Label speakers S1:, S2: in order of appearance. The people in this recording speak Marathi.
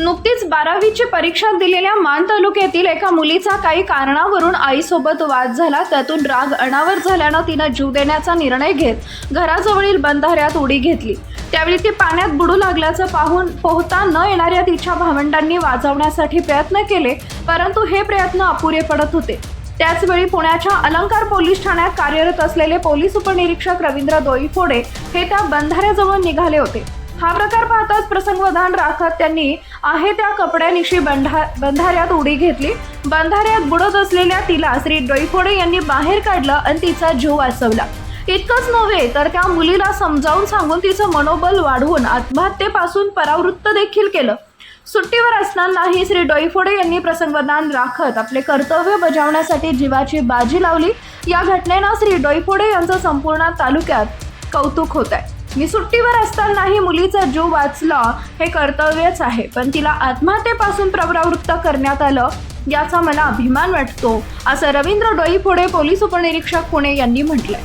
S1: नुकतीच बारावीची परीक्षा दिलेल्या मान तालुक्यातील एका मुलीचा काही कारणावरून आईसोबत वाद झाला. त्यातून राग अनावर झाल्यानं तिनं जीव देण्याचा निर्णय घेत घराजवळील बंधाऱ्यात उडी घेतली. त्यावेळी ती पाण्यात बुडू लागल्याचं पाहून पोहता न येणाऱ्या तिच्या भावंडांनी वाचवण्यासाठी प्रयत्न केले परंतु हे प्रयत्न अपुरे पडत होते. त्याचवेळी पुण्याच्या अलंकार पोलीस ठाण्यात कार्यरत असलेले पोलीस उपनिरीक्षक रवींद्र दोईफोडे हे त्या बंधाऱ्याजवळ निघाले होते. हा प्रकार पाहताच प्रसंगवधान राखत त्यांनी आहे त्या कपड्यानिशी बंधा बंधाऱ्यात उडी घेतली. बंधाऱ्यात बुडत असलेल्या तिला श्री डोईफोडे यांनी बाहेर काढलं आणि तिचा जीव वाचवला. इतकंच नव्हे तर त्या मुलीला समजावून सांगून तिचं मनोबल वाढवून आत्महत्येपासून परावृत्त देखील केलं. सुट्टीवर असतानाही श्री डोईफोडे यांनी प्रसंगदान राखत आपले कर्तव्य बजावण्यासाठी जीवाची बाजी लावली. या घटनेनं श्री डोईफोडे यांचं संपूर्ण तालुक्यात कौतुक होत आहे मी सुट्टीवर असतानाही मुलीचा जीव वाचला हे कर्तव्यच आहे. पण तिला आत्महत्येपासून प्रवृत्त करण्यात आलं याचा मला अभिमान वाटतो असं रवींद्र डोईफोडे पोलीस उपनिरीक्षक पुणे यांनी म्हटलंय.